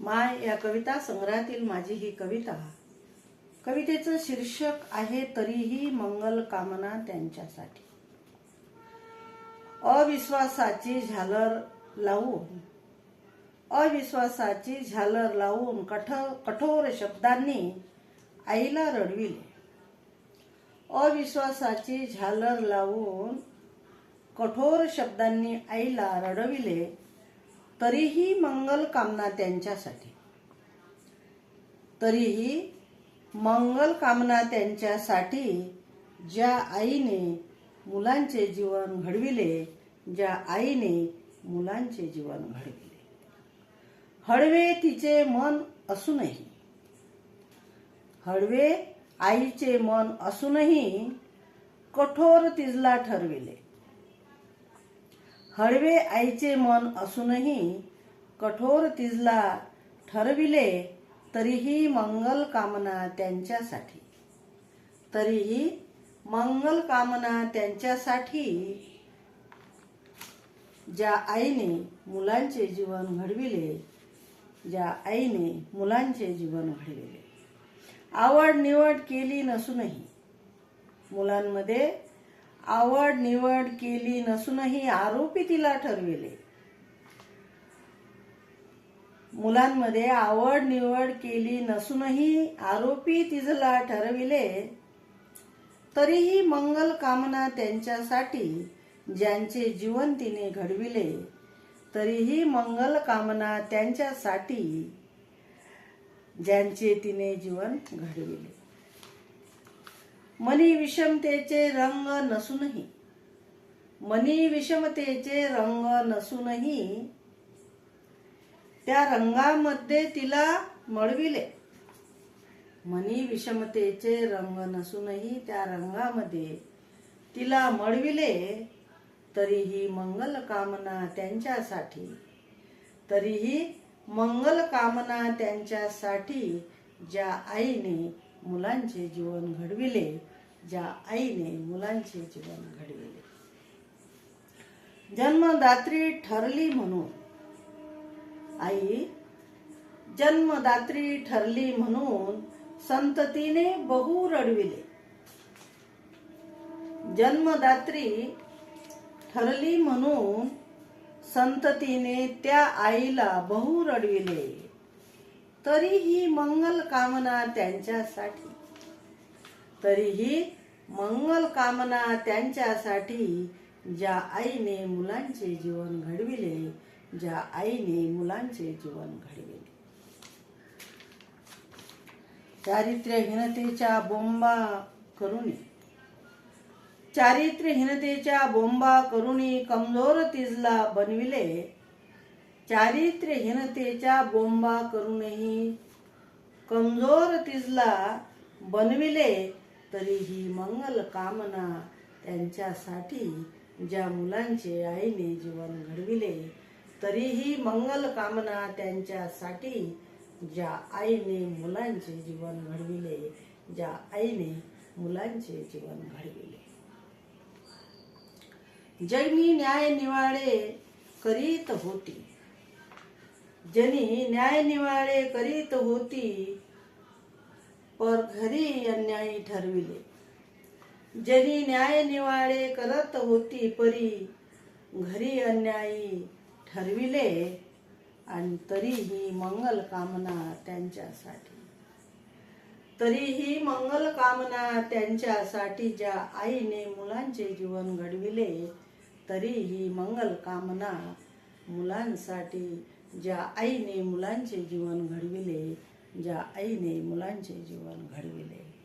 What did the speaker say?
माय या कविता संग्रहातील माझी ही कविता. कवितेचं शीर्षक आहे तरीही मंगल कामना त्यांच्यासाठी. अविश्वासाची झालर लावून अविश्वासाची झालर लावून कठ कठोर शब्दांनी आईला रडविले. अविश्वासाची झालर लावून कठोर शब्दांनी आईला रडविले. तरीही मंगल कामना त्यांच्यासाठी. तरीही मंगल कामना त्यांच्यासाठी ज्या आईने मुलांचे जीवन घडविले ज्या आईने मुलांचे जीवन घडविले. हळवे तिचे मन असूनही हळवे आईचे मन असूनही कठोर तिजला ठरविले. हळवे आईचे मन असूनही कठोर तिजला ठरविले तरीही मंगल कामना त्यांच्यासाठी. तरीही मंगल कामना त्यांच्यासाठी ज्या आईने मुलांचे जीवन घडविले ज्या आईने मुलांचे जीवन घडविले. आवड निवड केली नसूनही मुलांमध्ये आवड निवड केली नसूनही आरोपी तिला ठरविले. मुलांमध्ये आवड निवड केली नसूनही आरोपी तिजला ठरविले तरीही मंगल कामना त्यांच्यासाठी ज्यांचे जीवन तिने घडविले तरीही मंगल कामना त्यांच्यासाठी ज्यांचे तिने जीवन घडविले. मनी विषमतेचे रंग नसूनही मनी विषमतेचे रंग नसूनही त्या रंगामध्ये तिला मळविले. मनी विषमतेचे रंग नसूनही त्या रंगामध्ये तिला मळविले तरीही मंगल कामना त्यांच्यासाठी तरीही मंगल कामना त्यांच्यासाठी ज्या आईने मुलांचे जीवन घडविले ज्या आईने मुलांचे जीवन घडविले. जन्मदात्री ठरली म्हणून आई जन्मदात्री ठरली म्हणून संततीने बहु रडविले. जन्मदात्री ठरली म्हणून संततीने त्या आईला बहु रडविले. तरीही मंगल कामना त्यांच्यासाठी. तरीही मंगल कामना त्यांच्यासाठी ज्या आईने मुलांचे जीवन घडविले ज्या आईने मुलांचे जीवन घडविले. चारित्र्यहीनतेच्या बोंबा करुणी चारित्र्यहीनतेच्या बोंबा करुणी कमजोर तिजला बनविले. चारित्र्यहीनतेच्या बोंबा करूनही कमजोर तिजला बनविले. तरीही मंगल कामना त्यांच्यासाठी ज्या मुलांचे आईने जीवन घडविले तरीही मंगल कामना त्यांच्यासाठी ज्या आईने मुलांचे जीवन घडविले ज्या आईने मुलांचे जीवन घडविले. जैनी न्याय निवाळे करीत होती. जनी न्याय निवाळे करीत होती. पर घरी अन्यायी ठरविले. जरी न्याय निवाडे करत होती परी घरी अन्यायी ठरविले आणि तरीही मंगल कामना त्यांच्यासाठी. तरीही मंगल कामना त्यांच्यासाठी ज्या आईने मुलांचे जीवन घडविले तरीही मंगल कामना मुलांसाठी ज्या आईने मुलांचे जीवन घडविले ज्या आईने मुलांचे जीवन घडविले.